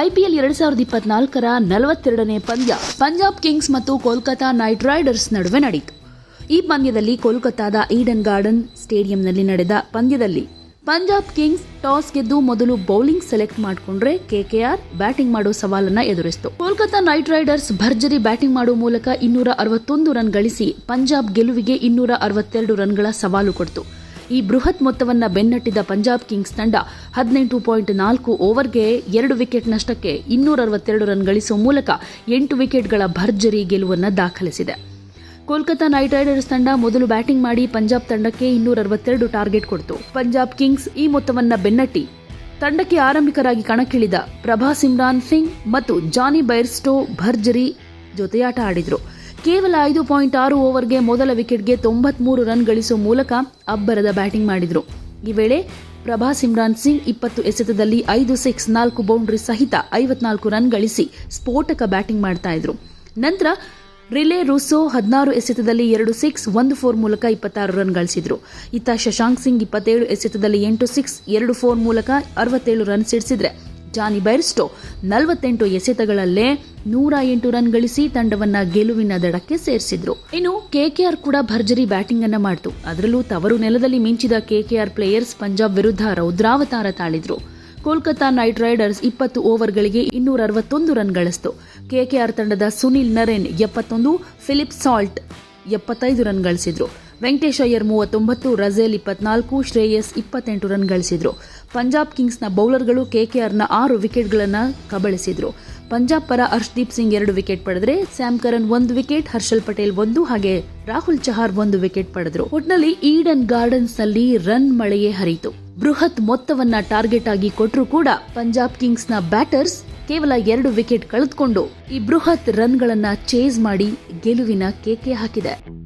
IPL ಎರಡ್ ಸಾವಿರದ ಇಪ್ಪತ್ನಾಲ್ಕರ ನಲವತ್ತೆರಡನೇ ಪಂದ್ಯ ಪಂಜಾಬ್ ಕಿಂಗ್ಸ್ ಮತ್ತು ಕೋಲ್ಕತಾ ನೈಟ್ ರೈಡರ್ಸ್ ನಡುವೆ ನಡೆಯಿತು. ಈ ಪಂದ್ಯದಲ್ಲಿ ಕೋಲ್ಕತಾದ ಈಡನ್ ಗಾರ್ಡನ್ ಸ್ಟೇಡಿಯಂನಲ್ಲಿ ನಡೆದ ಪಂದ್ಯದಲ್ಲಿ ಪಂಜಾಬ್ ಕಿಂಗ್ಸ್ ಟಾಸ್ ಗೆದ್ದು ಮೊದಲು ಬೌಲಿಂಗ್ ಸೆಲೆಕ್ಟ್ ಮಾಡಿಕೊಂಡ್ರೆ ಕೆಕೆಆರ್ ಬ್ಯಾಟಿಂಗ್ ಮಾಡೋ ಸವಾಲನ್ನ ಎದುರಿಸಿತು. ಕೋಲ್ಕತಾ ನೈಟ್ ರೈಡರ್ಸ್ ಭರ್ಜರಿ ಬ್ಯಾಟಿಂಗ್ ಮಾಡುವ ಮೂಲಕ ಇನ್ನೂರ ಅರವತ್ತೊಂದು ರನ್ ಗಳಿಸಿ ಪಂಜಾಬ್ ಗೆಲುವಿಗೆ ಇನ್ನೂರ ಅರವತ್ತೆರಡು ರನ್ಗಳ ಸವಾಲು ಕೊಡ್ತು. ಈ ಬೃಹತ್ ಮೊತ್ತವನ್ನ ಬೆನ್ನಟ್ಟಿದ ಪಂಜಾಬ್ ಕಿಂಗ್ಸ್ ತಂಡ ಹದಿನೆಂಟು ಪಾಯಿಂಟ್ ನಾಲ್ಕು ಓವರ್ಗೆ ಎರಡು ವಿಕೆಟ್ ನಷ್ಟಕ್ಕೆ ಇನ್ನೂರ ಅರವತ್ತೆರಡು ರನ್ ಗಳಿಸುವ ಮೂಲಕ ಎಂಟು ವಿಕೆಟ್ಗಳ ಭರ್ಜರಿ ಗೆಲುವನ್ನು ದಾಖಲಿಸಿದೆ. ಕೋಲ್ಕತ್ತಾ ನೈಟ್ ರೈಡರ್ಸ್ ತಂಡ ಮೊದಲು ಬ್ಯಾಟಿಂಗ್ ಮಾಡಿ ಪಂಜಾಬ್ ತಂಡಕ್ಕೆ ಇನ್ನೂರ ಅರವತ್ತೆರಡು ಟಾರ್ಗೆಟ್ ಕೊಡ್ತು. ಪಂಜಾಬ್ ಕಿಂಗ್ಸ್ ಈ ಮೊತ್ತವನ್ನ ಬೆನ್ನಟ್ಟಿ ತಂಡಕ್ಕೆ ಆರಂಭಿಕರಾಗಿ ಕಣಕ್ಕಿಳಿದ ಪ್ರಭಾ ಸಿಮ್ರಾನ್ ಸಿಂಗ್ ಮತ್ತು ಜಾನಿ ಬೈರ್ಸ್ಟೋ ಭರ್ಜರಿ ಜೊತೆಯಾಟ ಆಡಿದ್ರು. ಕೇವಲ ಐದು ಪಾಯಿಂಟ್ ಆರು ಓವರ್ಗೆ ಮೊದಲ ವಿಕೆಟ್ಗೆ ತೊಂಬತ್ಮೂರು ರನ್ ಗಳಿಸುವ ಮೂಲಕ ಅಬ್ಬರದ ಬ್ಯಾಟಿಂಗ್ ಮಾಡಿದರು. ಈ ವೇಳೆ ಪ್ರಭಾ ಸಿಮ್ರಾನ್ ಸಿಂಗ್ ಇಪ್ಪತ್ತು ಎಸೆತದಲ್ಲಿ ಐದು ಸಿಕ್ಸ್ ನಾಲ್ಕು ಬೌಂಡ್ರಿ ಸಹಿತ ಐವತ್ನಾಲ್ಕು ರನ್ ಗಳಿಸಿ ಸ್ಫೋಟಕ ಬ್ಯಾಟಿಂಗ್ ಮಾಡ್ತಾ ಇದ್ರು. ನಂತರ ರಿಲೆ ರುಸೋ ಹದಿನಾರು ಎಸೆತದಲ್ಲಿ ಎರಡು ಸಿಕ್ಸ್, ಒಂದು ಫೋರ್ ಮೂಲಕ ಇಪ್ಪತ್ತಾರು ರನ್ ಗಳಿಸಿದ್ರು. ಇತ್ತ ಶಶಾಂಕ್ ಸಿಂಗ್ ಇಪ್ಪತ್ತೇಳು ಎಸೆತದಲ್ಲಿ ಎಂಟು ಸಿಕ್ಸ್, ಎರಡು ಫೋರ್ ಮೂಲಕ ಅರವತ್ತೇಳು ರನ್ ಸಿಡಿಸಿದ್ರೆ ಜಾನಿ ಬೈರ್ಸ್ಟೋ ನಲವತ್ತೆಂಟು ಎಸೆತಗಳಲ್ಲೇ ನೂರ ಎಂಟು ರನ್ ಗಳಿಸಿ ತಂಡವನ್ನ ಗೆಲುವಿನ ದಡಕ್ಕೆ ಸೇರಿಸಿದ್ರು. ಇನ್ನು ಕೆಕೆಆರ್ ಕೂಡ ಭರ್ಜರಿ ಬ್ಯಾಟಿಂಗ್ ಅನ್ನ ಮಾಡಿತು. ಅದರಲ್ಲೂ ತವರು ನೆಲದಲ್ಲಿ ಮಿಂಚಿದ ಕೆಕೆಆರ್ ಪ್ಲೇಯರ್ಸ್ ಪಂಜಾಬ್ ವಿರುದ್ಧ ರೌದ್ರಾವತಾರ ತಾಳಿದ್ರು. ಕೋಲ್ಕತಾ ನೈಟ್ ರೈಡರ್ಸ್ ಇಪ್ಪತ್ತು ಓವರ್ಗಳಿಗೆ ಇನ್ನೂರ ಅರವತ್ತೊಂದು ರನ್ ಗಳಿಸ್ತು. ಕೆಕೆಆರ್ ತಂಡದ ಸುನಿಲ್ ನರೇನ್ ಎಪ್ಪತ್ತೊಂದು, ಫಿಲಿಪ್ ಸಾಲ್ಟ್ ಎಪ್ಪತ್ತೈದು ರನ್ ಗಳಿಸಿದ್ರು. ವೆಂಕಟೇಶ್ ಅಯ್ಯರ್ ಮೂವತ್ತೊಂಬತ್ತು ರಜೇಲ್ ಇಪ್ಪತ್ನಾಲ್ಕು, ಶ್ರೇಯಸ್ ಇಪ್ಪತ್ತೆಂಟು ರನ್ ಗಳಿಸಿದರು. ಪಂಜಾಬ್ ಕಿಂಗ್ಸ್ನ ಬೌಲರ್ಗಳು ಕೆಕೆಆರ್ನ ಆರು ವಿಕೆಟ್ಗಳನ್ನು ಕಬಳಿಸಿದ್ರು. ಪಂಜಾಬ್ ಪರ ಹರ್ಷ್ದೀಪ್ ಸಿಂಗ್ ಎರಡು ವಿಕೆಟ್ ಪಡೆದ್ರೆ ಸ್ಯಾಮ್ ಕರನ್ ಒಂದು ವಿಕೆಟ್, ಹರ್ಷಲ್ ಪಟೇಲ್ ಒಂದು, ಹಾಗೆ ರಾಹುಲ್ ಚಹಾರ್ ಒಂದು ವಿಕೆಟ್ ಪಡೆದ್ರು. ಒಟ್ನಲ್ಲಿ ಈಡನ್ ಗಾರ್ಡನ್ಸ್ನಲ್ಲಿ ರನ್ ಮಳೆಯೇ ಹರಿಯಿತು. ಬೃಹತ್ ಮೊತ್ತವನ್ನ ಟಾರ್ಗೆಟ್ ಆಗಿ ಕೊಟ್ಟರೂ ಕೂಡ ಪಂಜಾಬ್ ಕಿಂಗ್ಸ್ನ ಬ್ಯಾಟರ್ಸ್ ಕೇವಲ ಎರಡು ವಿಕೆಟ್ ಕಳೆದುಕೊಂಡು ಈ ಬೃಹತ್ ರನ್ಗಳನ್ನ ಚೇಸ್ ಮಾಡಿ ಗೆಲುವಿನ ಕೇಕೆ ಹಾಕಿದೆ.